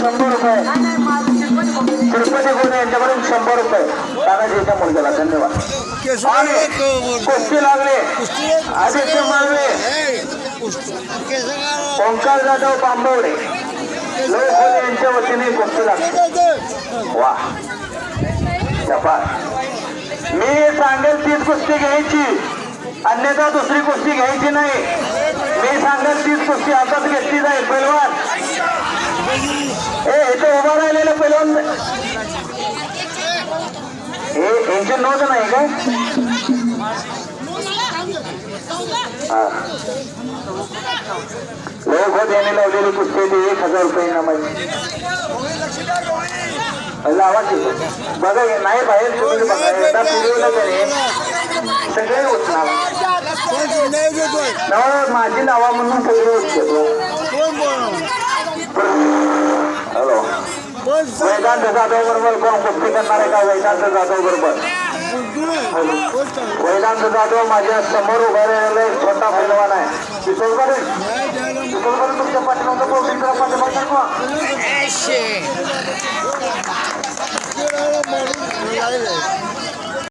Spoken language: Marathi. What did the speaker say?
शंभर रुपये. तिरुपती यांच्याकडून शंभर रुपये. तानाजीच्या मुलग्याला धन्यवाद. कुस्ती लागले. आदित्य माळवे ओंकार जाधव बांबवडे लोकहोल यांच्या वतीने कुस्ती लागली. वा. मी सांगेल तीच कुस्ती घ्यायची. अन्यथा दुसरी कुस्ती घ्यायची नाही. मी सांगेल तीच कुस्ती आताच घेतली जाईल. पैलवान हे यांची नोंद नाही काय? हा. लोक याने लावलेली कुस्ती ती एक हजार रुपये नामाची लावा की बघा हे नाही बाहेर तुम्ही बघा. एकदा फिरवलं तरी सगळे उठणार. नाव माझी नावा म्हणून सगळे उठतो वैदांत जाधव बरोबर कोण कुस्ती करणार आहे का? वैदांत जाधव बरोबर वैदांत जाधव माझ्यासमोर उभा राहिलेला एक छोटा पैलवान आहे. किशोरकडे किशोरकडे तुमच्या पाठीमागं पोहोचला पाठीमागं